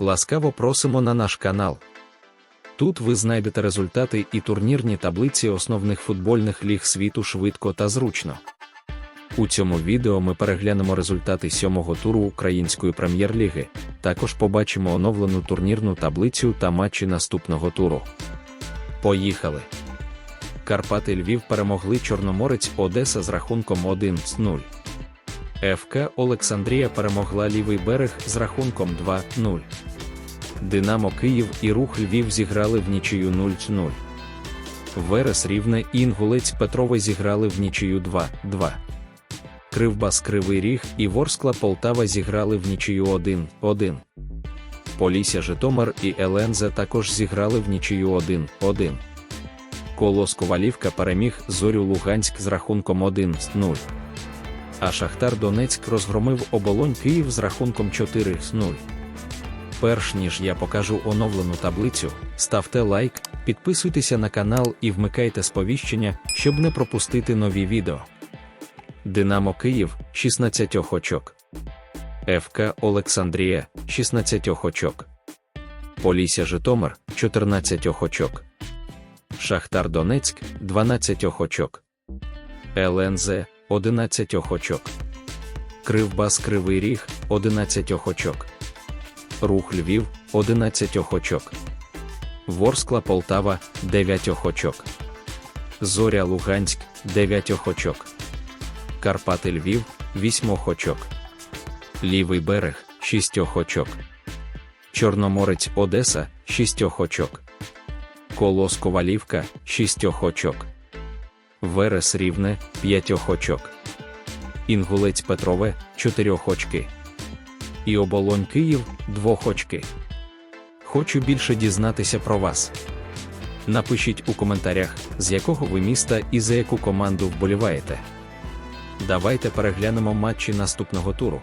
Ласкаво просимо на наш канал. Тут ви знайдете результати і турнірні таблиці основних футбольних ліг світу швидко та зручно. У цьому відео ми переглянемо результати сьомого туру Української прем'єр-ліги. Також побачимо оновлену турнірну таблицю та матчі наступного туру. Поїхали! Карпати Львів перемогли Чорноморець Одеса з рахунком 1-0. ФК Олександрія перемогла лівий берег з рахунком 2-0. Динамо Київ і Рух Львів зіграли в нічию 0-0. Верес Рівне і Інгулець Петрове зіграли в нічию 2-2. Кривбас Кривий Ріг і Ворскла Полтава зіграли в нічию 1-1. Полісся Житомир і Елензе також зіграли в нічию 1-1. Колос Ковалівка переміг Зорю Луганськ з рахунком 1-0. А Шахтар Донецьк розгромив оболонь Київ з рахунком 4-0. Перш ніж я покажу оновлену таблицю, ставте лайк, підписуйтеся на канал і вмикайте сповіщення, щоб не пропустити нові відео. Динамо Київ 16 очок. ФК Олександрія 16 очок. Полісся Житомир 14 очок. Шахтар Донецьк 12 очок. ЛНЗ 11 очок. Кривбас Кривий Ріг 11 очок. Рух Львів 11 очок. Ворскла Полтава 9 очок. Зоря Луганськ 9 очок. Карпати Львів 8 очок. Лівий берег 6 очок. Чорноморець Одеса 6 очок. Колос Ковалівка 6 очок. Верес Рівне 5 очок. Інгулець Петрове 4 очки. І оболонь Київ двох очки. Хочу більше дізнатися про вас. Напишіть у коментарях, з якого ви міста і за яку команду вболіваєте. Давайте переглянемо матчі наступного туру.